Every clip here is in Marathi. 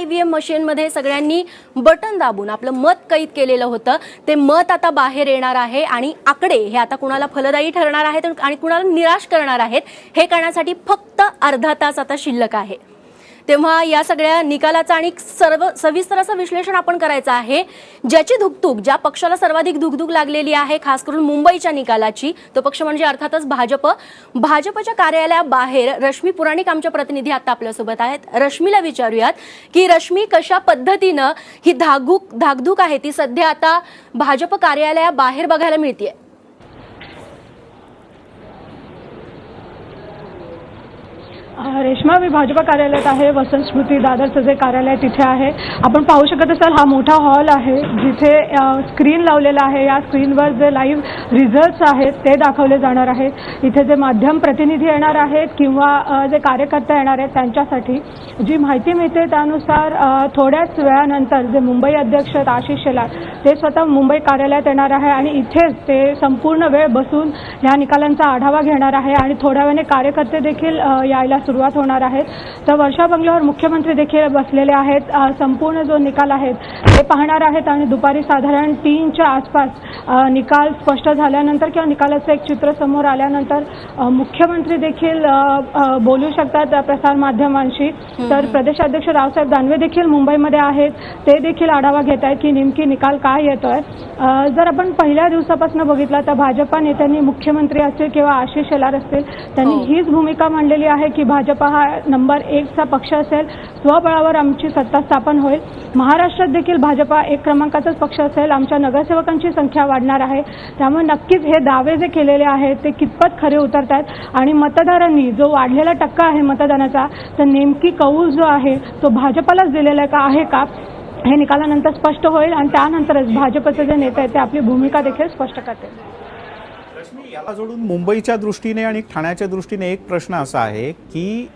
ईव्हीएम मशीनमध्ये सगळ्यांनी बटन दाबून आपलं मत कैद केलेलं होतं. ते मत आता बाहेर येणार आहे आणि आकडे हे आता कुणाला फलदायी ठरणार आहेत आणि कुणाला निराश करणार आहेत हे करण्यासाठी फक्त अर्धा तास आता शिल्लक आहे. तेव्हा या सगळ्या निकालाचं आणि सर्व सविस्तर असं विश्लेषण आपण करायचं आहे. ज्याची धुकधुक ज्या पक्षाला सर्वाधिक धुकधुक लागलेली आहे खास करून मुंबईच्या निकालाची तो पक्ष म्हणजे अर्थातच भाजप. भाजपच्या कार्यालयाबाहेर रश्मी पुराणिक आमच्या प्रतिनिधी आता आपल्यासोबत आहेत. रश्मीला विचारूयात की रश्मी कशा पद्धतीनं ही धागूक धाकधूक आहे ती सध्या आता भाजप कार्यालयाबाहेर बघायला मिळते रेश्मा मी भाजपा कार्यालयात आहे वसंत स्मृती दादरचं जे कार्यालय तिथे आहे. आपण पाहू शकत असाल हा मोठा हॉल आहे जिथे स्क्रीन लावलेला आहे. या स्क्रीनवर जे लाईव्ह रिझल्ट्स आहेत ते दाखवले जाणार आहेत इथे जे माध्यम प्रतिनिधी येणार आहेत किंवा जे कार्यकर्ते येणार आहेत त्यांच्यासाठी जी माहिती मिळते त्यानुसार थोड्याच वेळानंतर जे मुंबई अध्यक्ष आशिष शेलार ते स्वतः मुंबई कार्यालयात येणार आहे आणि इथेच ते संपूर्ण वेळ बसून ह्या निकालांचा आढावा घेणार आहे. आणि थोड्या वेळाने कार्यकर्ते देखील यायला सुरुवात होणार आहेत तर वर्षा बंगल्यावर मुख्यमंत्री देखील बसलेले आहेत. संपूर्ण जो निकाल आहेत ते पाहणार आहेत आणि दुपारी साधारण तीनच्या आसपास निकाल स्पष्ट झाल्यानंतर किंवा निकालाचं एक चित्र समोर आल्यानंतर मुख्यमंत्री देखील बोलू शकतात प्रसारमाध्यमांशी तर प्रदेशाध्यक्ष रावसाहेब दानवे देखील मुंबईमध्ये आहेत. ते देखील आढावा घेत आहेत की नेमकी निकाल काय येतोय. जर आपण पहिल्या दिवसापासून बघितलं तर भाजपा नेत्यांनी मुख्यमंत्री असतील किंवा आशिष शेलार असतील त्यांनी हो. हीच भूमिका मांडलेली आहे की भाजपा हा नंबर एकचा पक्ष असेल स्वबळावर आमची सत्ता स्थापन होईल. महाराष्ट्रात देखील भाजपा एक क्रमांकाचाच पक्ष असेल. आमच्या नगरसेवकांची संख्या वाढणार आहे. त्यामुळे नक्कीच हे दावे जे केलेले आहेत ते कितपत खरे उतरत आहेत आणि मतदारांनी जो वाढलेला टक्का आहे मतदानाचा तर नेमकी कौल जो आहे तो भाजपालाच दिलेला का आहे का? हे निकालानंतर स्पष्ट होईल आणि त्यानंतरच भाजपचे जे नेते आहेत ते आपली भूमिका देखील स्पष्ट करतील. याला जोडून मुंबईच्या दृष्टीने आणि ठाण्याच्या दृष्टीने एक प्रश्न असा आहे की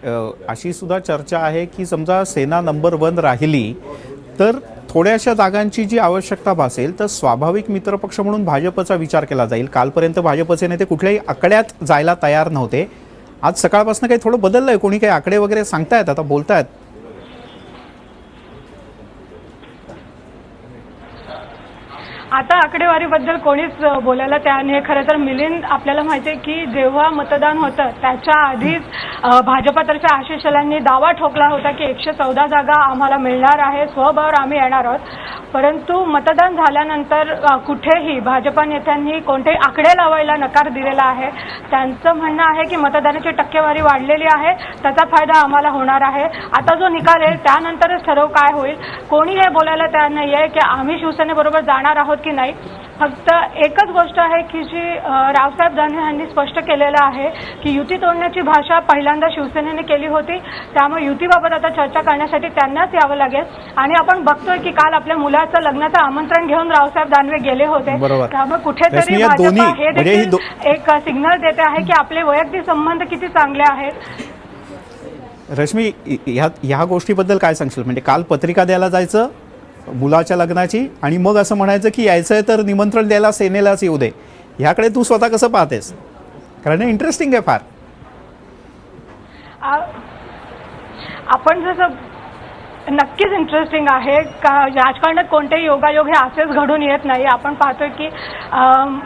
अशी सुद्धा चर्चा आहे की समजा सेना नंबर वन राहिली तर थोड्याशा जागांची जी आवश्यकता भासेल तर स्वाभाविक मित्रपक्ष म्हणून भाजपचा विचार केला जाईल. कालपर्यंत भाजपचे नेते कुठल्याही आकड्यात जायला तयार नव्हते. आज सकाळपासून काही थोडं बदललं आहे कोणी काही आकडे वगैरे सांगतायत आता बोलतायत. आता आकडेवारीबद्दल कोणीच बोलायला तयार नाही. खरं तर मिलिंद आपल्याला माहिती आहे की जेव्हा मतदान होतं त्याच्या आधीच भाजपातर्फे आशिष शेलांनी दावा ठोकला होता की एकशे चौदा जागा आम्हाला मिळणार आहे. स्वबळावर आम्ही येणार आहोत. परंतु मतदान झाल्यानंतर कुठेही भाजपा नेत्यांनी कोणतेही आकडे लावायला नकार दिलेला आहे. त्यांचं म्हणणं आहे की मतदानाची टक्केवारी वाढलेली आहे. त्याचा फायदा आम्हाला होणार आहे. आता जो निकाल येईल त्यानंतरच ठरव काय होईल. कोणी हे बोलायला तयार नाही आहे की आम्ही शिवसेनेबरोबर जाणार आहोत की नाही. फक्त एकच गोष्ट आहे की जी रावसाहेब दानवे यांनी स्पष्ट केलेलं आहे की युती तोडण्याची भाषा पहिल्यांदा शिवसेनेने केली होती. त्यामुळे युतीबाबत आता चर्चा करण्यासाठी त्यांनाच यावं लागेल. आणि आपण बघतोय की काल आपल्या मुलाचं लग्नाचं आमंत्रण घेऊन रावसाहेब दानवे गेले होते. त्यामुळे कुठेतरी भाजपा हे म्हणजे देखील एक सिग्नल देते आहे की आपले वैयक्तिक संबंध किती चांगले आहेत. रश्मी ह्या ह्या गोष्टीबद्दल काय सांगशील? म्हणजे काल पत्रिका द्यायला जायचं मुलाच्या लग्नाची आणि मग असं म्हणायचं की यायचं आहे तर निमंत्रण द्यायला सेनेलाच येऊ दे. ह्याकडे तू स्वतः कसं पाहतेस? कारण इंटरेस्टिंग आहे फार. आपण जसं नक्कीच इंटरेस्टिंग आहे. का राजकारणात कोणतेही योगायोग हे असेच घडून येत नाही. आपण पाहतोय की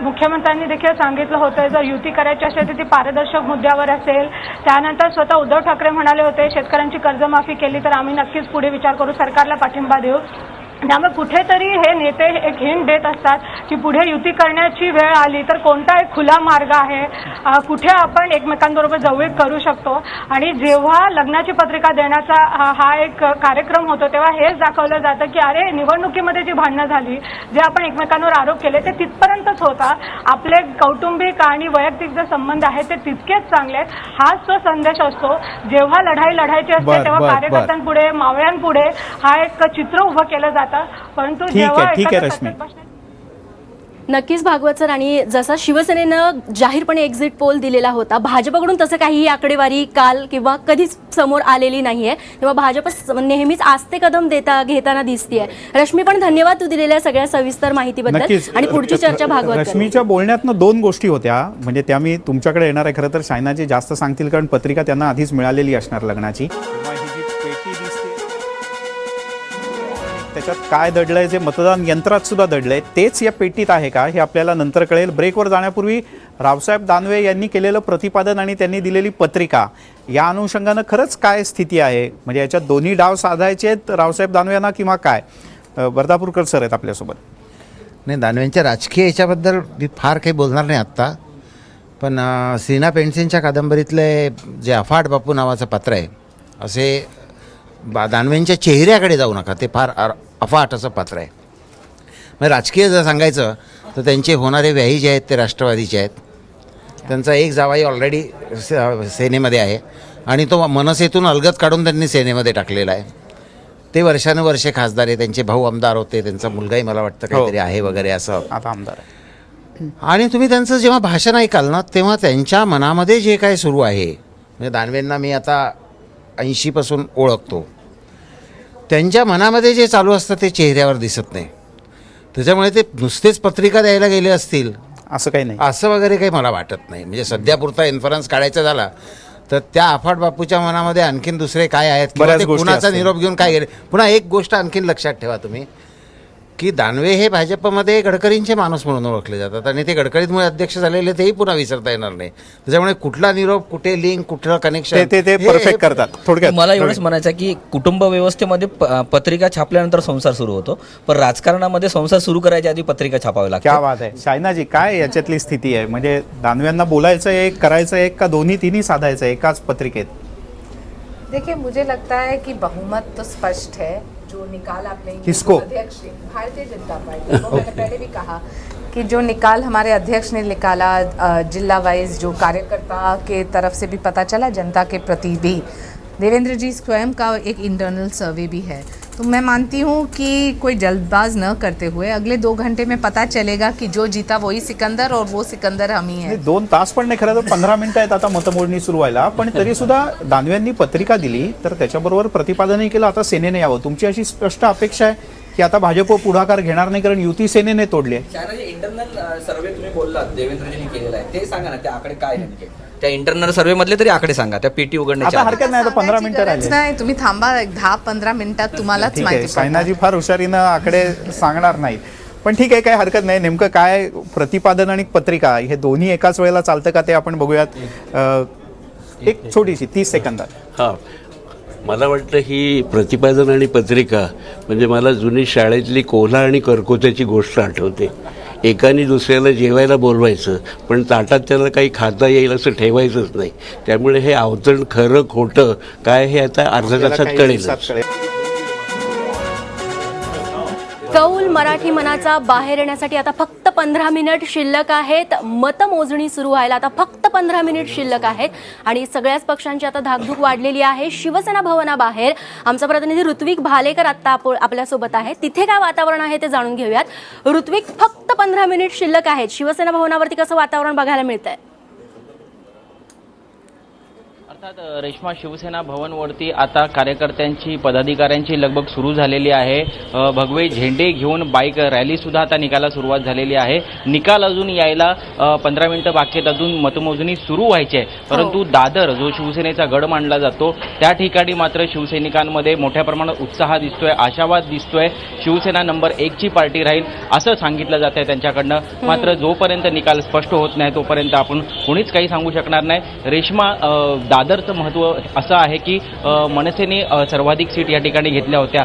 मुख्यमंत्र्यांनी देखील सांगितलं होतं जर युती करायची असेल तर ती पारदर्शक मुद्द्यावर असेल. त्यानंतर स्वतः उद्धव ठाकरे म्हणाले होते शेतकऱ्यांची कर्जमाफी केली तर आम्ही नक्कीच पुढे विचार करू सरकारला पाठिंबा देऊ. त्यामुळे कुठेतरी हे नेते एक हिंट देत असतात की पुढे युती करण्याची वेळ आली तर कोणता एक खुला मार्ग आहे. कुठे आपण एकमेकांबरोबर जवळीक करू शकतो. आणि जेव्हा लग्नाची पत्रिका देण्याचा हा- एक कार्यक्रम होतो तेव्हा हेच दाखवलं जातं की अरे निवडणुकीमध्ये जी भांडणं झाली जे आपण एकमेकांवर आरोप केले ते तिथपर्यंतच होता. आपले कौटुंबिक आणि वैयक्तिक जे संबंध आहेत ते तितकेच चांगले आहेत. हाच तो संदेश असतो जेव्हा लढाई लढायची असते तेव्हा. कार्यकर्त्यांपुढे मावळ्यांपुढे हा एक चित्र उभं केलं जातं. परंतु ठीक आहे, जेव्हा ठीक आहे, रश्मी. नक्कीच भागवत सर आणि जसा शिवसेनेनं जाहीरपणे एक्झिट पोल दिलेला होता भाजपकडून तसं काही आकडेवारी काल किंवा कधीच समोर आलेली नाहीये. तेव्हा भाजप नेहमीच आस्ते कदम देता घेताना दिसतीये. रश्मी पण धन्यवाद तू दिलेल्या सगळ्या सविस्तर माहितीबद्दल आणि पुढची चर्चा भागवत. रश्मीच्या बोलण्यातनं दोन गोष्टी होत्या. म्हणजे त्या मी तुमच्याकडे येणार आहे खरं तर शायनाजी जास्त सांगतील कारण पत्रिका त्यांना आधीच मिळालेली असणार लग्नाची. त्याच्यात काय दडलंय जे मतदान यंत्रात सुद्धा दडलंय तेच या पेटीत आहे का? हे आपल्याला नंतर कळेल. ब्रेकवर जाण्यापूर्वी रावसाहेब दानवे यांनी केलेलं प्रतिपादन आणि त्यांनी दिलेली पत्रिका या अनुषंगानं खरंच काय स्थिती आहे? म्हणजे याच्यात दोन्ही डाव साधायचे आहेत रावसाहेब दानवे यांना किंवा काय? वर्धापूरकर सर आहेत आपल्यासोबत. नाही दानवेंच्या राजकीय याच्याबद्दल मी फार काही बोलणार नाही आत्ता. पण श्रीना सीना पेंडसेंच्या कादंबरीतले जे अफाट बापू नावाचं पात्र आहे असे बा दानवेंच्या चेहऱ्याकडे जाऊ नका. ते फार अफाट असं पात्र आहे. म्हणजे राजकीय जर सांगायचं तर त्यांचे होणारे व्याही जे आहेत ते राष्ट्रवादीचे आहेत. त्यांचा एक जावाई ऑलरेडी सेनेमध्ये आहे. आणि तो मनसेतून अलगद काढून त्यांनी सेनेमध्ये टाकलेला आहे. ते वर्षानुवर्षे खासदार आहे. त्यांचे भाऊ आमदार होते. त्यांचा मुलगाही मला वाटतं काहीतरी आहे वगैरे असं. आता आमदार आणि तुम्ही त्यांचं जेव्हा भाषण ऐकाल ना तेव्हा त्यांच्या मनामध्ये जे काय सुरू आहे म्हणजे दानवेंना मी आता ऐंशीपासून ओळखतो. त्यांच्या मनामध्ये जे चालू असतं ते चेहऱ्यावर दिसत नाही. त्याच्यामुळे ते नुसतेच पत्रिका द्यायला गेले असतील असं काही नाही. असं वगैरे काही मला वाटत नाही. म्हणजे सध्यापुरता इन्फरन्स काढायचा झाला तर त्या अफाट बापूच्या मनामध्ये आणखीन दुसरे काय आहेत? किंवा बऱ्याच ते गोष्टी कुणाचा असतील. निरोप घेऊन काय गेले? पुन्हा एक गोष्ट आणखीन लक्षात ठेवा तुम्ही. की दानवे हे भाजपमध्ये गडकरींचे माणूस म्हणून ओळखले जातात आणि ते गडकरींमुळे अध्यक्ष झालेले तेही पुन्हा विसरता येणार नाही. त्याच्यामुळे कुठला निरोप कुठे लिंक कुठलं ते कनेक्शन ते ते परफेक्ट करतात. थोडक्यात मला एवढंच म्हणायचं आहे की कुटुंब व्यवस्थेमध्ये पत्रिका छापल्यानंतर संसार सुरू होतो. पण राजकारणामध्ये संसार सुरू करायच्या आधी पत्रिका छापावी लागते क्या बात आहे. शायनाजी काय याच्यातली स्थिती आहे? म्हणजे दानव्यांना बोलायचं एक करायचं एक का दोन्ही तिन्ही साधायचं एकाच पत्रिकेत. देखिए मुझे लगता है कि बहुमत तो स्पष्ट है जो निकाल आपने लेंगे किसको? अध्यक्ष भारतीय जनता पार्टी को। मैंने पहले भी कहा कि जो निकाल हमारे अध्यक्ष ने निकाला जिला वाइज जो कार्यकर्ता के तरफ़ से भी पता चला जनता के प्रति भी। देवेंद्र जी स्वयं का एक इंटरनल सर्वे भी है। तो मैं मानती हूँ कि कोई जल्दबाज न करते हुए अगले दो घंटे में पता चलेगा कि जो जीता वही सिकंदर और वो सिकंदर हम ही दोन तास पण नाही खरं तर पंधरा मिनिटं आहेत आता मतमोजणी सुरू व्हायला. पण तरी सुद्धा दानव्यांनी पत्रिका दिली तर त्याच्याबरोबर प्रतिपादनही केलं. आता सेनेने यावं. तुमची अशी स्पष्ट अपेक्षा आहे की आता भाजप पुढाकार घेणार नाही कारण युती सेनेने तोडली आहे. इंटरनल सर्वे तुम्ही बोललात देवेंद्रजींनी केलेला आहे ते सांगा ना त्या आकडे काय त्या इंटरनल सर्वे मधले तरी आकडे सांगा त्या पेटी उघडण्याच्या आधी. हरकत नाही आता पंधरा मिनिटं नाही तुम्ही थांबा एक दहा पंधरा मिनिटात तुम्हालाच माहिती. सायनाजी फार हुशारीनं आकडे सांगणार नाहीत. पण ठीक आहे काय हरकत नाही नेमकं काय प्रतिपादन आणि पत्रिका हे दोन्ही एकाच वेळेला चालतं का ते आपण बघूयात. अ, एक छोटीशी तीस सेकंदात. हां मला वाटतं ही प्रतिपादन आणि पत्रिका म्हणजे मला जुनी शाळेतली कोल्हा आणि करकोत्याची गोष्ट आठवते. एकाने दुसऱ्याला जेवायला बोलवायचं पण ताटात त्याला काही खाता येईल असं ठेवायचंच नाही. त्यामुळे हे अवतरण खरं खोटं काय हे आता अर्ध्या तासात कळेल. मराठी मनाचा बाहेर येण्यासाठी आता फक्त पंधरा मिनिट शिल्लक आहेत. मतमोजणी सुरू व्हायला आता फक्त पंधरा मिनिट शिल्लक आहेत. आणि सगळ्याच पक्षांची आता धाकधूक वाढलेली आहे. शिवसेना भवनाबाहेर आमचा प्रतिनिधी ऋत्विक भालेकर आता आप- आपल्यासोबत आहे. तिथे काय वातावरण आहे ते जाणून घेऊयात. ऋत्विक फक्त पंधरा मिनिट शिल्लक आहेत. शिवसेना भवनावरती कसं वातावरण बघायला मिळतंय? अर्थात रेश्मा शिवसेना भवनवरती आता कार्यकर्त्यांची पदाधिकाऱ्यांची लगबग सुरू झालेली आहे. भगवे झेंडे घेऊन बाईक रॅली सुद्धा आता निकाला सुरुवात झालेली आहे. निकाल अजून यायला पंधरा मिनिटं बाकी आहेत. अजून मतमोजणी सुरू व्हायची आहे. परंतु दादर जो शिवसेनेचा गड मानला जातो त्या ठिकाणी मात्र शिवसैनिकांमध्ये मोठ्या प्रमाणात उत्साह दिसतोय आशावाद दिसतोय. शिवसेना नंबर एकची पार्टी राहील असं सांगितलं जात आहे त्यांच्याकडनं मात्र जोपर्यंत निकाल स्पष्ट होत नाही तोपर्यंत आपण कोणीच काही सांगू शकणार नाही. रेश्मा अ, दादरचं महत्त्व असं आहे की मनसेने सर्वाधिक सीट या ठिकाणी घेतल्या होत्या.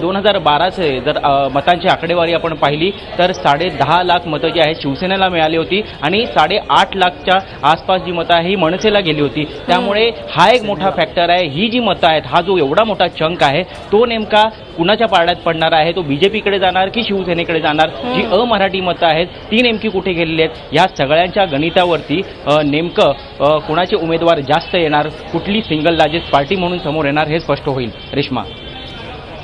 दोन हजार बाराचे जर मतांची आकडेवारी आपण पाहिली तर साडे दहा लाख मतं जी आहेत शिवसेनेला मिळाली होती आणि साडे आठ लाखच्या आसपास जी मतं आहे ही मनसेला गेली होती. त्यामुळे हा एक मोठा फॅक्टर आहे. ही जी मतं आहेत हा जो एवढा मोठा चंक आहे तो नेमका कुणाच्या पारड्यात पडणार आहे तो बीजेपीकडे जाणार की शिवसेनेकडे जाणार? जी अमराठी मतं आहेत ती नेमकी कुठे गेलेली आहेत? या सगळ्यांच्या गणितावरती नेमकं कुणाचे उमेदवार जास्त येणार? कुठली सिंगल लार्जेस्ट पार्टी म्हणून समोर येणार? हे स्पष्ट होईल. रेश्मा.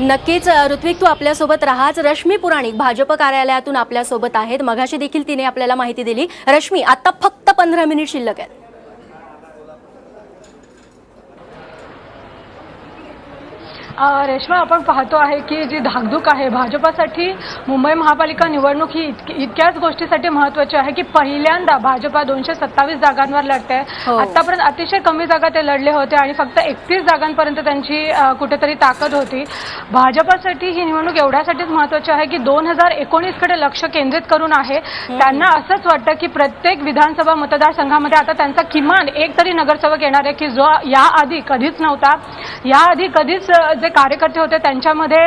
नक्कीच ऋत्विक तू आपल्यासोबत राहाच. रश्मी पुराणिक भाजप कार्यालयातून आपल्यासोबत आहेत. मगाशी देखील तिने आपल्याला माहिती दिली. रश्मी आता फक्त पंधरा मिनिट शिल्लक आहेत. रेश्मा आपण पाहतो आहे की जी धाकधूक आहे भाजपासाठी मुंबई महापालिका निवडणूक ही इतकी- इतक्याच गोष्टीसाठी महत्वाची आहे की पहिल्यांदा भाजपा दोनशे सत्तावीस जागांवर लढते. हो. आतापर्यंत अतिशय कमी जागा ते लढले होते आणि फक्त एकतीस जागांपर्यंत त्यांची कुठेतरी ताकद होती. भाजपासाठी ही निवडणूक एवढ्यासाठीच महत्वाची आहे की दोन हजार एकोणीसकडे लक्ष केंद्रित करून आहे. त्यांना असंच वाटतं की प्रत्येक विधानसभा मतदारसंघामध्ये आता त्यांचा किमान एक तरी नगरसेवक येणार आहे की जो याआधी कधीच नव्हता. याआधी कधीच जे कार्यकर्ते होते त्यांच्यामध्ये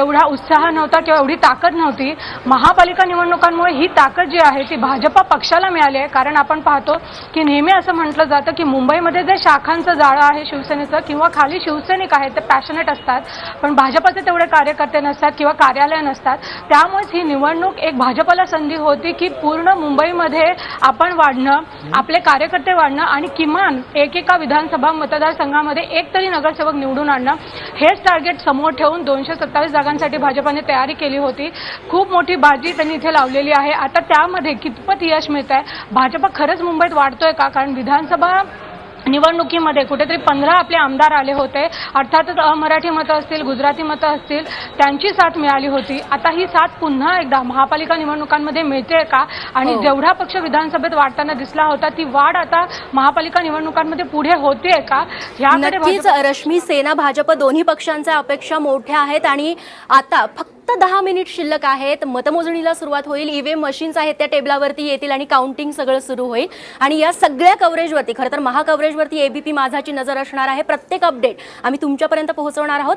एवढा उत्साह नव्हता किंवा एवढी ताकद नव्हती. महापालिका निवडणुकांमुळे ही ताकद जी आहे ती भाजपा पक्षाला मिळाली आहे. कारण आपण पाहतो की नेहमी असं म्हटलं जातं की मुंबईमध्ये जे शाखांचं जाळं आहे शिवसेनेचं किंवा खाली शिवसैनिक आहेत ते पॅशनेट असतात पण भाजपाचे तेवढे कार्यकर्ते नसतात किंवा कार्यालय नसतात. त्यामुळेच ही निवडणूक एक भाजपाला संधी होती की पूर्ण मुंबईमध्ये आपण वाढणं आपले कार्यकर्ते वाढणं आणि किमान एकेका विधानसभा मतदारसंघामध्ये एक तरी नगरसेवक निवडून आणणं. हेच टार्गेट समोर ठेवून दोनशे सत्तावीस जागांसाठी भाजपाने तयारी केली होती. खूप मोठी बाजी त्यांनी इथे लावलेली आहे. आता त्यामध्ये कितपत यश मिळत आहे भाजप खरंच मुंबईत वाढतोय का? कारण विधानसभा निवडणुकीमध्ये कुठेतरी पंधरा आपले आमदार आले होते. अर्थातच अमराठी मतं असतील गुजराती मतं असतील त्यांची साथ मिळाली होती. आता ही साथ पुन्हा एकदा महापालिका निवडणुकांमध्ये मिळते का? आणि हो. जेवढा पक्ष विधानसभेत वाढताना दिसला होता ती वाढ आता महापालिका निवडणुकांमध्ये पुढे होते का? याकडे नक्कीच भाजप- रश्मी सेना भाजप दोन्ही पक्षांच्या अपेक्षा मोठ्या आहेत आणि आता फक्त दहा मिनिट शिल्लक आहेत. मतमोजणीला सुरुवात होईल. ईव्हीएम मशीन्स आहेत त्या टेबलावरती येतील आणि काउंटिंग सगळं सुरू होईल. आणि या सगळ्या कव्हरेजवरती खरं तर महाकव्हरेजवरती एबीपी माझाची नजर असणार आहे. प्रत्येक अपडेट आम्ही तुमच्यापर्यंत पोहोचवणार आहोत.